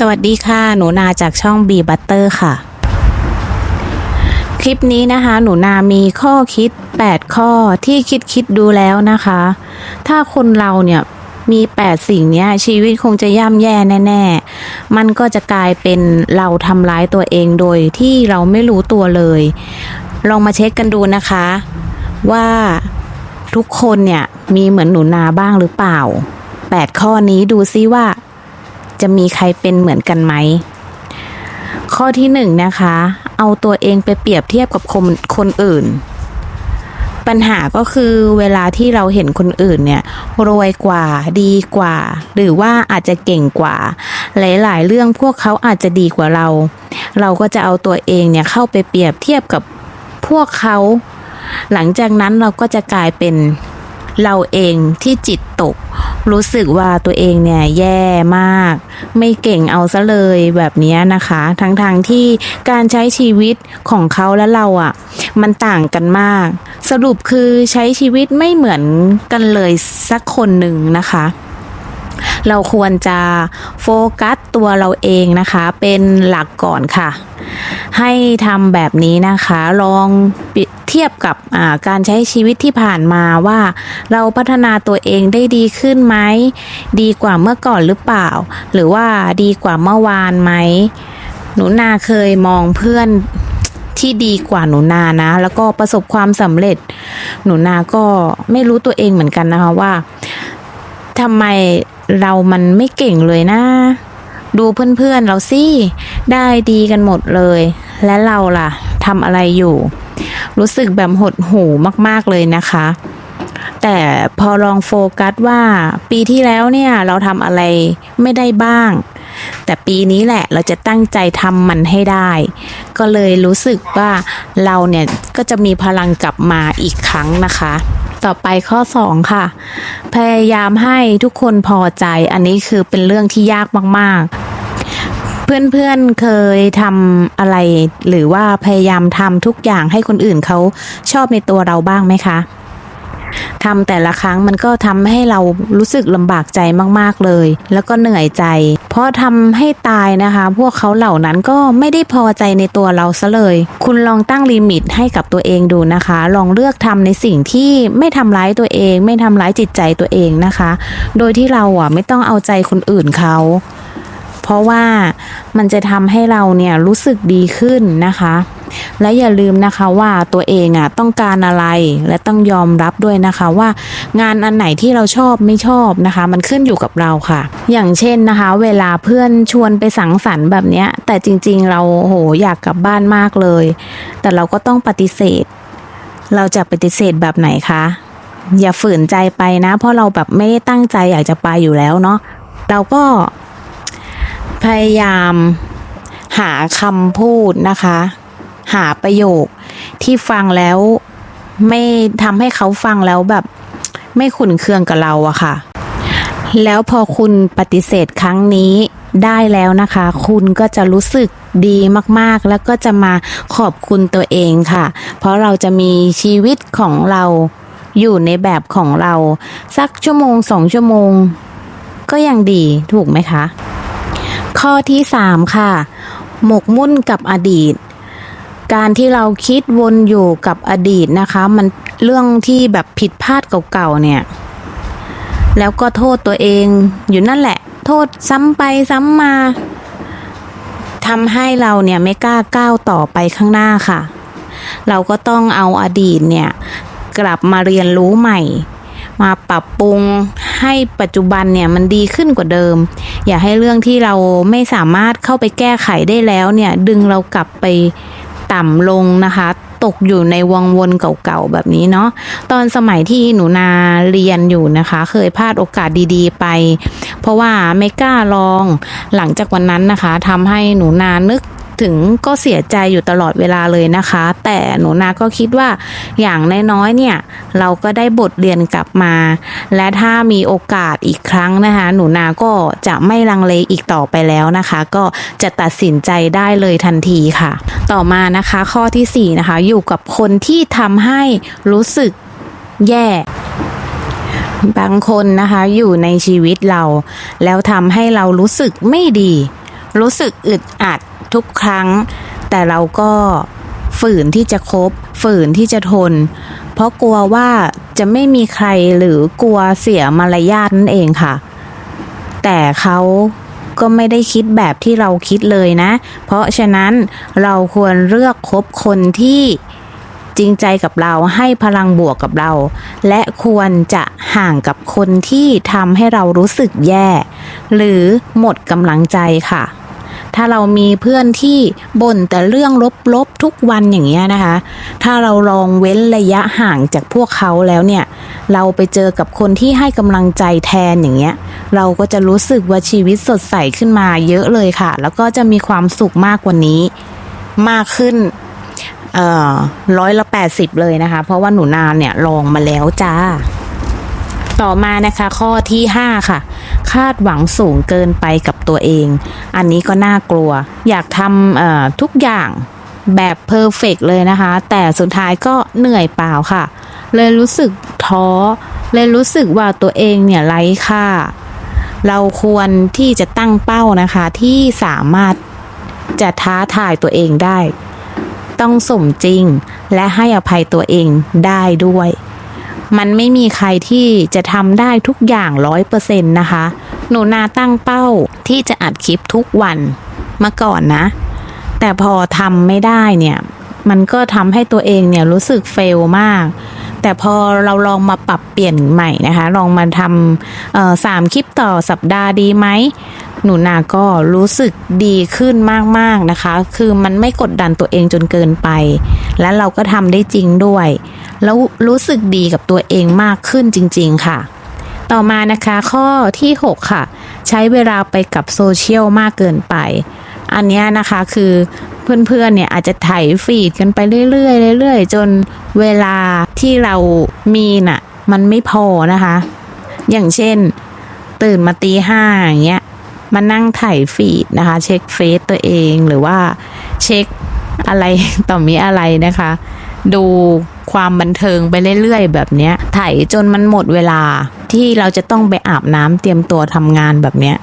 สวัสดีค่ะ หนูนาจากช่อง B Butter ค่ะ คลิปนี้นะคะ หนูนามีข้อคิด 8 ข้อที่คิดคิดดูแล้วนะคะ ถ้าคนเราเนี่ยมี 8 สิ่งนี้ชีวิตคงจะย่ำแย่แน่ ๆ มันก็จะกลายเป็นเราทำร้ายตัวเองโดยที่เราไม่รู้ตัวเลย ลองมาเช็คกันดูนะคะ ว่าทุกคนเนี่ยมีเหมือนหนูนาบ้างหรือเปล่า 8 ข้อนี้ดูซิว่า จะมีใครเป็นเหมือนกันไหม ข้อที่หนึ่งนะคะ เอาตัวเองไปเปรียบเทียบกับคนคนอื่น ปัญหาก็คือเวลาที่เราเห็นคนอื่นเนี่ย รวยกว่าดีกว่า หรือว่าอาจจะเก่งกว่า หลาย ๆ เรื่องพวกเขาอาจจะดีกว่าเรา เราก็จะเอาตัวเองเนี่ยเข้าไปเปรียบเทียบกับพวกเขา หลังจากนั้นเราก็จะกลายเป็น เราเองที่จิตตก รู้สึกว่าตัวเองเนี่ยแย่มาก ไม่เก่งเอาซะเลยแบบนี้นะคะ ทั้งๆทที่การใช้ชีวิตของเขาและเราอะ่ะ มันต่างกันมาก สรุปคือใช้ชีวิตไม่เหมือนกันเลยสักคนหนึ่งนะคะ เราควรจะโฟกัสตัวเราเองนะคะ เป็นหลักก่อนค่ะ ให้ทำแบบนี้นะคะ ลองเทียบกับการใช้ชีวิตที่ผ่านมาว่า เราพัฒนาตัวเองได้ดีขึ้นไหม ดีกว่าเมื่อก่อนหรือเปล่า หรือว่าดีกว่าเมื่อวานไหม หนูนาเคยมองเพื่อนที่ดีกว่าหนูนานะ แล้วก็ประสบความสำเร็จ หนูนาก็ไม่รู้ตัวเองเหมือนกันนะคะว่าทำไม เรามันไม่เก่งเลยนะดูเพื่อนๆเราสิได้ดีกันหมดเลย และเราล่ะทำอะไรอยู่ รู้สึกแบบหดหูมากๆเลยนะคะ แต่พอลองโฟกัสว่าปีที่แล้วเนี่ยเราทำอะไรไม่ได้บ้าง แต่ปีนี้แหละเราจะตั้งใจทำมันให้ได้ ก็เลยรู้สึกว่าเราเนี่ยก็จะมีพลังกลับมาอีกครั้งนะคะ ต่อไปข้อ 2 ค่ะ พยายามให้ทุกคนพอใจ อันนี้คือเป็นเรื่องที่ยากมากๆเพื่อนๆ เคยทำอะไร หรือว่าพยายามทำทุกอย่างให้คนอื่นเขาชอบในตัวเราบ้างไหมคะ ทำแต่ละครั้งมันก็ทำให้เรารู้สึกลำบากใจมากๆเลย แล้วก็เหนื่อยใจ เพราะทำให้ตายนะคะ พวกเขาเหล่านั้นก็ไม่ได้พอใจในตัวเราซะเลย คุณลองตั้งลิมิตให้กับตัวเองดูนะคะ ลองเลือกทำในสิ่งที่ไม่ทำร้ายตัวเอง ไม่ทำร้ายจิตใจตัวเองนะคะ โดยที่เราอะไม่ต้องเอาใจคนอื่นเขาเพราะว่ามันจะทำให้เราเนี่ยรู้สึกดีขึ้นนะคะ และอย่าลืมนะคะว่าตัวเองอะต้องการอะไรและต้องยอมรับด้วยนะคะว่า งานอันไหนที่เราชอบไม่ชอบนะคะ มันขึ้นอยู่กับเราค่ะ อย่างเช่นนะคะ เวลาเพื่อนชวนไปสังสรรค์แบบเนี้ย แต่จริงๆ เราโหอยากกลับบ้านมากเลย แต่เราก็ต้องปฏิเสธ เราจะปฏิเสธแบบไหนคะอย่าฝืนใจไปนะ เพราะเราแบบไม่ได้ตั้งใจอยากจะไปอยู่แล้วเนาะเราก็พยายามหาคำพูดนะคะ หาประโยคที่ฟังแล้วไม่ทำให้เขาฟังแล้วแบบไม่ขุนเคืองกับเราอะค่ะ แล้วพอคุณปฏิเสธครั้งนี้ได้แล้วนะคะ คุณก็จะรู้สึกดีมากๆ แล้วก็จะมาขอบคุณตัวเองค่ะ เพราะเราจะมีชีวิตของเราอยู่ในแบบของเรา สักชั่วโมงสองชั่วโมง ก็ยังดีถูกไหมคะ ข้อที่ 3 ค่ะ หมกมุ่นกับอดีต การที่เราคิดวนอยู่กับอดีตนะคะ มันเรื่องที่แบบผิดพลาดเก่าๆเนี่ย แล้วก็โทษตัวเองอยู่นั่นแหละ โทษซ้ำไปซ้ำมาทำให้เราเนี่ยไม่กล้าก้าวต่อไปข้างหน้าค่ะ เราก็ต้องเอาอดีตเนี่ย กลับมาเรียนรู้ใหม่ มาปรับปรุงให้ปัจจุบันเนี่ยมันดีขึ้นกว่าเดิม อย่าให้เรื่องที่เราไม่สามารถเข้าไปแก้ไขได้แล้วเนี่ย ดึงเรากลับไป ต่ำลงนะคะ ตกอยู่ในวงวนเก่าๆแบบนี้เนาะตอนสมัยที่หนูนาเรียนอยู่นะคะ เคยพลาดโอกาสดีๆไป เพราะว่าไม่กล้าลองหลังจากวันนั้นนะคะทำให้หนูนานึก ถึงก็เสียใจอยู่ตลอดเวลาเลยนะคะ แต่หนูนาก็คิดว่าอย่างน้อยๆเนี่ยเราก็ได้บทเรียนกลับมา และถ้ามีโอกาสอีกครั้งนะคะ หนูนาก็จะไม่ลังเลอีกต่อไปแล้วนะคะ ก็จะตัดสินใจได้เลยทันทีค่ะ ต่อมานะคะข้อทีสี่4นะคะอยู่กับคนที่ทำให้รู้สึกแย่บางคนนะคะอยู่ในชีวิตเรา แล้วทำให้เรารู้สึกไม่ดี รู้สึกอึดอัด ทุกครั้ง แต่เราก็ฝืนที่จะคบ ฝืนที่จะทน เพราะกลัวว่าจะไม่มีใครหรือกลัวเสียมารยาทนั่นเองค่ะ แต่เขาก็ไม่ได้คิดแบบที่เราคิดเลยนะ เพราะฉะนั้นเราควรเลือกคบคนที่จริงใจกับเราให้พลังบวกกับเรา และควรจะห่างกับคนที่ทำให้เรารู้สึกแย่ หรือหมดกำลังใจค่ะ ถ้าเรามีเพื่อนที่บ่นแต่เรื่องลบๆทุกวันอย่างเงี้ยนะคะ ถ้าเราลองเว้นระยะห่างจากพวกเขาแล้วเนี่ย เราไปเจอกับคนที่ให้กำลังใจแทนอย่างเงี้ย เราก็จะรู้สึกว่าชีวิตสดใสขึ้นมาเยอะเลยค่ะ แล้วก็จะมีความสุขมากกว่านี้ มากขึ้นเอ่อร้อยละแปดสิบเลยนะคะ เพราะว่าหนูนาเนี่ยลองมาแล้วจ้า ต่อมานะคะข้อที่ 5 ค่ะ คาดหวังสูงเกินไปกับตัวเอง อันนี้ก็น่ากลัว อยากทำทุกอย่างแบบเพอร์เฟกเลยนะคะ แต่สุดท้ายก็เหนื่อยเปล่าค่ะ เลยรู้สึกท้อ เลยรู้สึกว่าตัวเองเนี่ยไร้ค่า เราควรที่จะตั้งเป้านะคะ ที่สามารถจะท้าทายตัวเองได้ ต้องสมจริงและให้อภัยตัวเองได้ด้วย มันไม่มีใครที่จะทำได้ทุกอย่างร้อยเปอร์เซ็นต์นะคะ หนูนาตั้งเป้าที่จะอัดคลิปทุกวันมาก่อนนะ แต่พอทำไม่ได้เนี่ย มันก็ทำให้ตัวเองเนี่ยรู้สึกเฟลมาก แต่พอเราลองมาปรับเปลี่ยนใหม่นะคะ ลองมาทำสามคลิปต่อสัปดาห์ดีไหมหนูนาก็รู้สึกดีขึ้นมากๆนะคะ คือมันไม่กดดันตัวเองจนเกินไป และเราก็ทำได้จริงด้วย แล้วรู้สึกดีกับตัวเองมากขึ้นจริง ๆ ค่ะ ต่อมานะคะข้อที่ 6 ค่ะ ใช้เวลาไปกับโซเชียลมากเกินไป อันเนี้ยนะคะคือเพื่อนๆเนี่ยอาจจะไถฟีดกันไปเรื่อยๆเรื่อยๆ จนเวลาที่เรามีน่ะมันไม่พอนะคะ อย่างเช่น ตื่นมาตีห้าอย่างเงี้ยมานั่งไถฟีดนะคะ เช็คเฟซตัวเองหรือว่าเช็คอะไรต่อมีอะไรนะคะ ดูความบันเทิงไปเรื่อยๆ แบบเนี้ยไถจนมันหมดเวลาที่เราจะต้องไปอาบน้ำเตรียมตัวทำงานแบบเนี้ย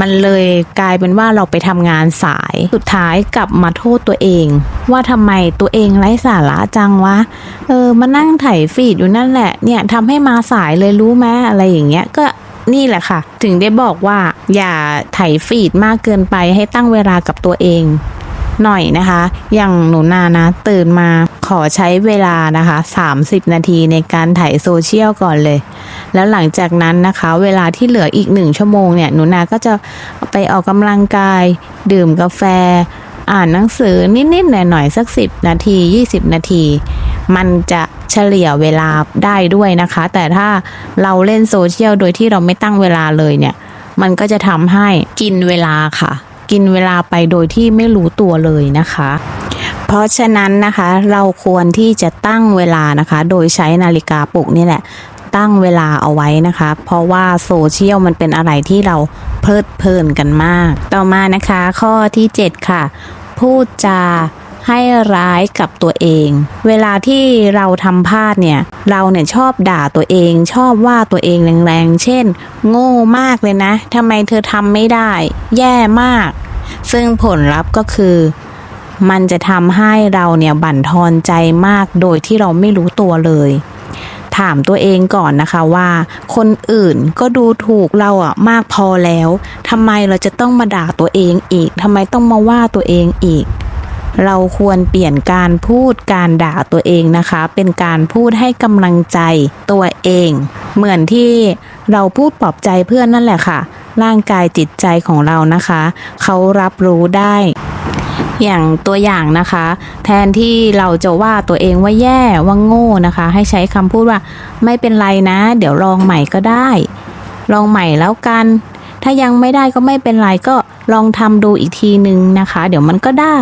มันเลยกลายเป็นว่าเราไปทำงานสาย สุดท้ายกลับมาโทษตัวเอง ว่าทำไมตัวเองไร้สาระจังวะ เออมานั่งไถฟีดอยู่นั่นแหละ เนี่ยทำให้มาสายเลยรู้ไหมอะไรอย่างเงี้ยก็นี่แหละค่ะ ถึงได้บอกว่า อย่าไถฟีดมากเกินไปให้ตั้งเวลากับตัวเอง หน่อยนะคะ อย่างหนูนานะ ตื่นมาขอใช้เวลานะคะ 30 นาทีในการถ่ายโซเชียลก่อนเลย แล้วหลังจากนั้นนะคะ เวลาที่เหลืออีกหนึ่งชั่วโมงเนี่ยหนูนาก็จะไปออกกำลังกาย ดื่มกาแฟ อ่านหนังสือนิดๆหน่อยๆสัก 10 นาที 20 นาที มันจะเฉลี่ยเวลาได้ด้วยนะคะ แต่ถ้าเราเล่นโซเชียลโดยที่เราไม่ตั้งเวลาเลยเนี่ย มันก็จะทำให้กินเวลาค่ะ กินเวลาไปโดยที่ไม่รู้ตัวเลยนะคะ เพราะฉะนั้นนะคะเราควรที่จะตั้งเวลานะคะ โดยใช้นาฬิกาปลุกนี่แหละตั้งเวลาเอาไว้นะคะ เพราะว่าโซเชียลมันเป็นอะไรที่เราเพลิดเพลินกันมาก ต่อมานะคะ ข้อที่ 7 ค่ะ พูดจา ให้ร้ายกับตัวเอง เวลาที่เราทำพลาดเนี่ย เราเนี่ยชอบด่าตัวเอง ชอบว่าตัวเองแรงๆ เช่น โง่มากเลยนะทำไมเธอทำไม่ได้ แย่มาก ซึ่งผลลัพธ์ก็คือมันจะทำให้เราเนี่ยบั่นทอนใจมากโดยที่เราไม่รู้ตัวเลย ถามตัวเองก่อนนะคะว่า คนอื่นก็ดูถูกเราอะมากพอแล้วทำไมเราจะต้องมาด่าตัวเองอีกทำไมต้องมาว่าตัวเองอีก เราควรเปลี่ยนการพูดการด่าตัวเองนะคะ เป็นการพูดให้กำลังใจตัวเอง เหมือนที่เราพูดปลอบใจเพื่อนนั่นแหละค่ะ ร่างกายจิตใจของเรานะคะ เขารับรู้ได้อย่างตัวอย่างนะคะ แทนที่เราจะว่าตัวเองว่าแย่ว่าโง่นะคะ ให้ใช้คำพูดว่าไม่เป็นไรนะ เดี๋ยวลองใหม่ก็ได้ ลองใหม่แล้วกัน ถ้ายังไม่ได้ก็ไม่เป็นไรก็ลองทำดูอีกทีนึงนะคะ เดี๋ยวมันก็ได้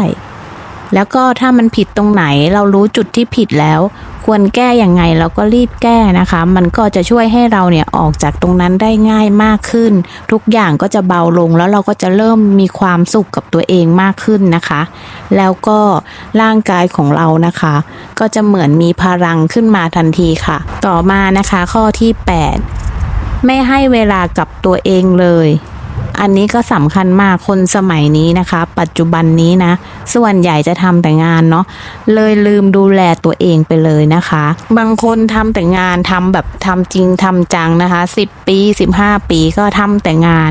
แล้วก็ถ้ามันผิดตรงไหนเรารู้จุดที่ผิดแล้ว ควรแก้อย่างไงเราก็รีบแก้นะคะ มันก็จะช่วยให้เราเนี่ยออกจากตรงนั้นได้ง่ายมากขึ้น ทุกอย่างก็จะเบาลงแล้วเราก็จะเริ่มมีความสุขกับตัวเองมากขึ้นนะคะ แล้วก็ร่างกายของเรานะคะ ก็จะเหมือนมีพลังขึ้นมาทันทีค่ะ ต่อมานะคะข้อที่ 8 ไม่ให้เวลากับตัวเองเลย อันนี้ก็สำคัญมากคนสมัยนี้นะคะ ปัจจุบันนี้นะ ส่วนใหญ่จะทำแต่งานเนาะเลยลืมดูแลตัวเองไปเลยนะคะ บางคนทำแต่งานทำแบบทำจริงทำจังนะคะ 10 ปี 15 ปีก็ทำแต่งาน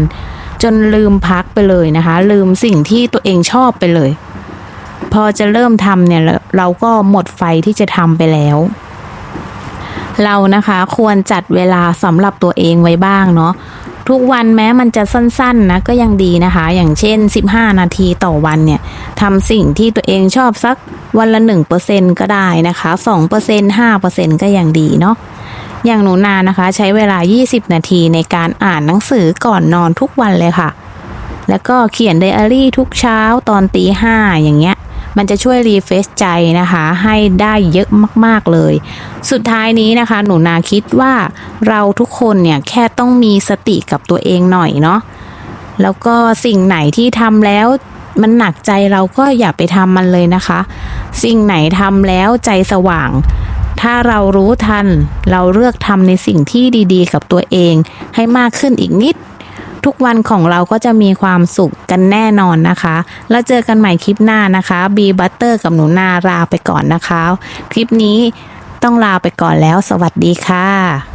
จนลืมพักไปเลยนะคะ ลืมสิ่งที่ตัวเองชอบไปเลย พอจะเริ่มทำเนี่ยเราเราก็หมดไฟที่จะทำไปแล้วเรานะคะควรจัดเวลาสำหรับตัวเองไว้บ้างเนาะ ทุกวันแม้มันจะสั้นๆนะก็ยังดีนะคะ อย่างเช่น 15 นาทีต่อวันเนี่ยทำสิ่งที่ตัวเองชอบสักวันละ 1%ก็ได้นะคะ2% 5%ก็ยังดีเนาะอย่างหนูนานะคะ ใช้เวลา 20 นาทีในการอ่านหนังสือก่อนนอนทุกวันเลยค่ะ แล้วก็เขียนไดอารี่ทุกเช้าตอนตีห้าอย่างเงี้ย มันจะช่วยรีเฟรชใจนะคะ ให้ได้เยอะมากๆเลย สุดท้ายนี้นะคะ หนูนาคิดว่าเราทุกคนเนี่ยแค่ต้องมีสติกับตัวเองหน่อยเนาะแล้วก็สิ่งไหนที่ทำแล้วมันหนักใจเราก็อย่าไปทำมันเลยนะคะ สิ่งไหนทำแล้วใจสว่าง ถ้าเรารู้ทัน เราเลือกทำในสิ่งที่ดี ๆ กับตัวเองให้มากขึ้นอีกนิด ทุกวันของเราก็จะมีความสุขกันแน่นอนนะคะ แล้วเจอกันใหม่คลิปหน้านะคะบีบัตเตอร์กับหนูนาลาไปก่อนนะคะ คลิปนี้ต้องลาไปก่อนแล้ว สวัสดีค่ะ